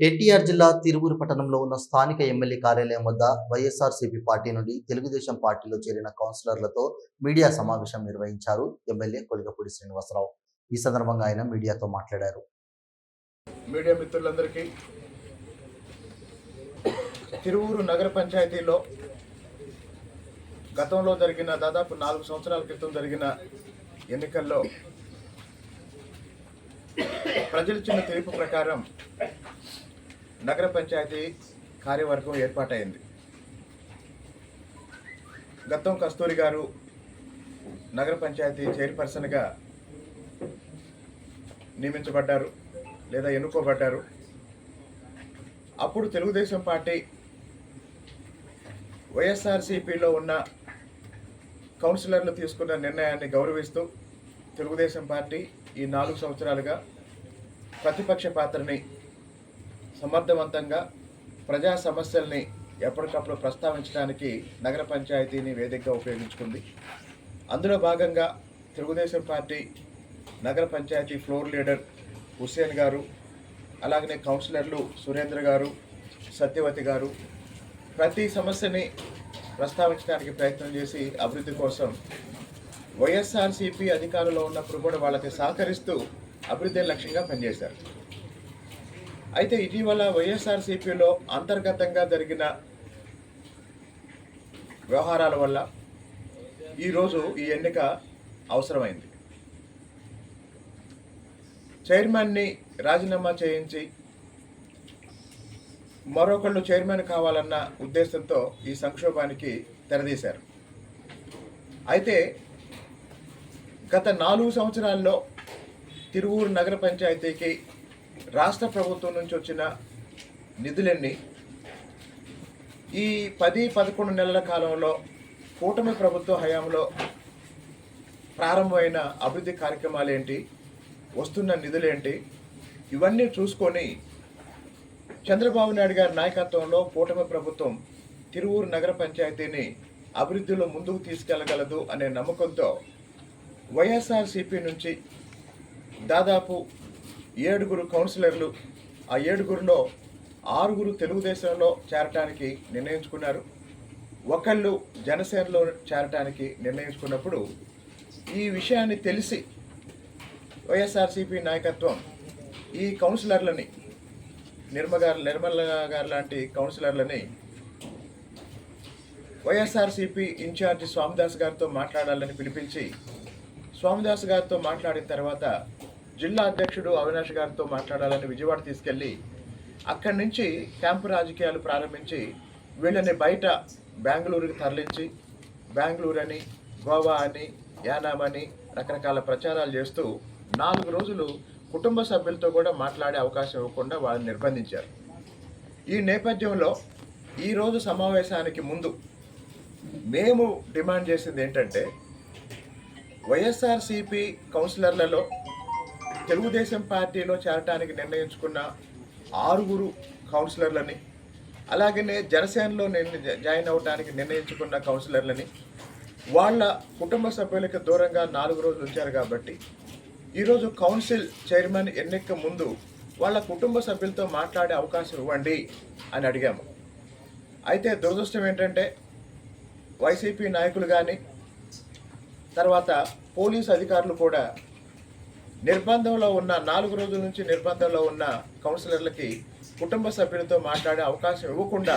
ఎన్టీఆర్ జిల్లా తిరువురు పట్టణంలో ఉన్న స్థానిక ఎమ్మెల్యే కార్యాలయం వద్ద వైఎస్ఆర్సీపీ పార్టీ నుండి తెలుగుదేశం పార్టీలో చేరిన కౌన్సిలర్లతో మీడియా సమావేశం నిర్వహించారు ఎమ్మెల్యే కొలిగపూడి శ్రీనివాసరావు. ఈ సందర్భంగా ఆయన మీడియాతో మాట్లాడారు. మీడియా మిత్రులందరికీ తిరువూరు నగర పంచాయతీలో గతంలో జరిగిన దాదాపు నాలుగు సంవత్సరాల క్రితం జరిగిన ఎన్నికల్లో ప్రజలు ఇచ్చిన తీర్పు ప్రకారం నగర పంచాయతీ కార్యవర్గం ఏర్పాటైంది. గతం కస్తూరి గారు నగర పంచాయతీ చైర్పర్సన్గా నియమించబడ్డారు లేదా ఎన్నుకోబడ్డారు. అప్పుడు తెలుగుదేశం పార్టీ వైఎస్ఆర్సీపీలో ఉన్న కౌన్సిలర్లు తీసుకున్న నిర్ణయాన్ని గౌరవిస్తూ తెలుగుదేశం పార్టీ ఈ నాలుగు సంవత్సరాలుగా ప్రతిపక్ష పాత్రని సమర్థవంతంగా ప్రజా సమస్యల్ని ఎప్పటికప్పుడు ప్రస్తావించడానికి నగర పంచాయతీని వేదికగా ఉపయోగించుకుంది. అందులో భాగంగా తెలుగుదేశం పార్టీ నగర పంచాయతీ ఫ్లోర్ లీడర్ హుస్సేన్ గారు అలాగనే కౌన్సిలర్లు సురేంద్ర గారు సత్యవతి గారు ప్రతి సమస్యని ప్రస్తావించడానికి ప్రయత్నం చేసి అభివృద్ధి కోసం వైఎస్ఆర్సీపీ అధికారంలో ఉన్నప్పుడు కూడా వాళ్ళకి సహకరిస్తూ అభివృద్ధి లక్ష్యంగా పనిచేశారు. అయితే ఇటీవల వైఎస్ఆర్సీపీలో అంతర్గతంగా జరిగిన వ్యవహారాల వల్ల ఈరోజు ఈ ఎన్నిక అవసరమైంది. చైర్మన్ని రాజీనామా చేయించి మరొకళ్ళు చైర్మన్ కావాలన్న ఉద్దేశంతో ఈ సంక్షోభానికి తెరదీశారు. అయితే గత నాలుగు సంవత్సరాల్లో తిరువూరు నగర పంచాయతీకి రాష్ట్ర ప్రభుత్వం నుంచి వచ్చిన నిధులన్నీ ఈ పది పదకొండు నెలల కాలంలో కూటమి ప్రభుత్వ హయాంలో ప్రారంభమైన అభివృద్ధి కార్యక్రమాలు ఏంటి వస్తున్న నిధులేంటి ఇవన్నీ చూసుకొని చంద్రబాబు నాయుడు గారి నాయకత్వంలో కూటమి ప్రభుత్వం తిరువూరు నగర పంచాయతీని అభివృద్ధిలో ముందుకు తీసుకెళ్ళగలదు అనే నమ్మకంతో వైఎస్ఆర్సీపీ నుంచి దాదాపు ఏడుగురు కౌన్సిలర్లు ఆ ఏడుగురిలో ఆరుగురు తెలుగుదేశంలో చేరటానికి నిర్ణయించుకున్నారు. ఒకళ్ళు జనసేనలో చేరటానికి నిర్ణయించుకున్నప్పుడు ఈ విషయాన్ని తెలిసి వైఎస్ఆర్సీపీ నాయకత్వం ఈ కౌన్సిలర్లని నిర్మగారు నిర్మల గారు లాంటి కౌన్సిలర్లని వైఎస్ఆర్సీపీ ఇన్ఛార్జి స్వామిదాస్ గారితో మాట్లాడాలని పిలిపించి స్వామిదాస్ గారితో మాట్లాడిన తర్వాత జిల్లా అధ్యక్షుడు అవినాష్ గారితో మాట్లాడాలని విజయవాడ తీసుకెళ్ళి అక్కడి నుంచి క్యాంపు రాజకీయాలు ప్రారంభించి వీళ్ళని బయట బెంగళూరుకి తరలించి బెంగళూరు అని గోవా అని యానామని అని రకరకాల ప్రచారాలు చేస్తూ నాలుగు రోజులు కుటుంబ సభ్యులతో కూడా మాట్లాడే అవకాశం ఇవ్వకుండా వాళ్ళని నిర్బంధించారు. ఈ నేపథ్యంలో ఈరోజు సమావేశానికి ముందు మేము డిమాండ్ చేసింది ఏంటంటే వైఎస్ఆర్సిపి కౌన్సిలర్లలో తెలుగుదేశం పార్టీలో చేరటానికి నిర్ణయించుకున్న ఆరుగురు కౌన్సిలర్లని అలాగనే జనసేనలో నిర్ణ- జాయిన్ అవడానికి నిర్ణయించుకున్న కౌన్సిలర్లని వాళ్ళ కుటుంబ సభ్యులకి దూరంగా నాలుగు రోజులు ఉంచారు కాబట్టి ఈరోజు కౌన్సిల్ చైర్మన్ ఎన్నిక ముందు వాళ్ళ కుటుంబ సభ్యులతో మాట్లాడే అవకాశం ఇవ్వండి అని అడిగాము. అయితే దురదృష్టం ఏంటంటే వైసీపీ నాయకులు కానీ తర్వాత పోలీస్ అధికారులు కూడా నిర్బంధంలో ఉన్న నాలుగు రోజుల నుంచి నిర్బంధంలో ఉన్న కౌన్సిలర్లకి కుటుంబ సభ్యులతో మాట్లాడే అవకాశం ఇవ్వకుండా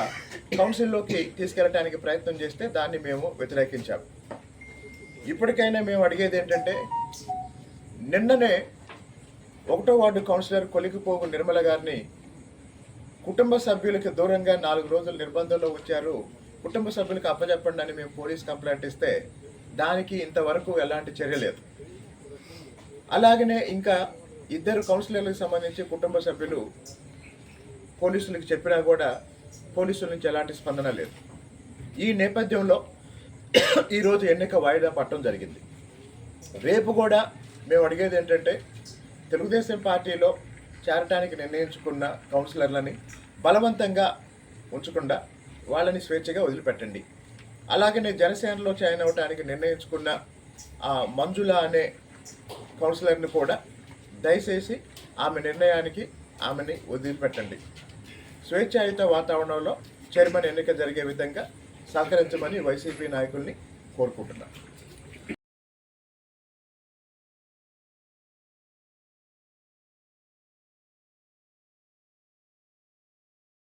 కౌన్సిల్లోకి తీసుకెళ్ళడానికి ప్రయత్నం చేస్తే దాన్ని మేము వ్యతిరేకించాం. ఇప్పటికైనా మేము అడిగేది ఏంటంటే నిన్ననే ఒకటో వార్డు కౌన్సిలర్ కొలికిపోగు నిర్మల గారిని కుటుంబ సభ్యులకి దూరంగా నాలుగు రోజులు నిర్బంధంలో ఉంచారు. కుటుంబ సభ్యులకు అప్పచెప్పండి అని మేము పోలీస్ కంప్లైంట్ ఇస్తే దానికి ఇంతవరకు ఎలాంటి చర్య లేదు. అలాగనే ఇంకా ఇద్దరు కౌన్సిలర్లకు సంబంధించి కుటుంబ సభ్యులు పోలీసులకు చెప్పినా కూడా పోలీసుల నుంచి ఎలాంటి స్పందన లేదు. ఈ నేపథ్యంలో ఈరోజు ఎన్నిక వాయిదా పట్టడం జరిగింది. రేపు కూడా మేము అడిగేది ఏంటంటే తెలుగుదేశం పార్టీలో చేరటానికి నిర్ణయించుకున్న కౌన్సిలర్లని బలవంతంగా ఉంచకుండా వాళ్ళని స్వేచ్ఛగా వదిలిపెట్టండి. అలాగే నేను జనసేనలో జాయిన్ అవడానికి నిర్ణయించుకున్న ఆ మంజుల అనే కౌన్సిలర్ని కూడా దయచేసి ఆమె నిర్ణయానికి ఆమెని వదిలిపెట్టండి. స్వేచ్ఛాయుత వాతావరణంలో చైర్మన్ ఎన్నిక జరిగే విధంగా సహకరించమని వైసీపీ నాయకుల్ని కోరుకుంటున్నాను.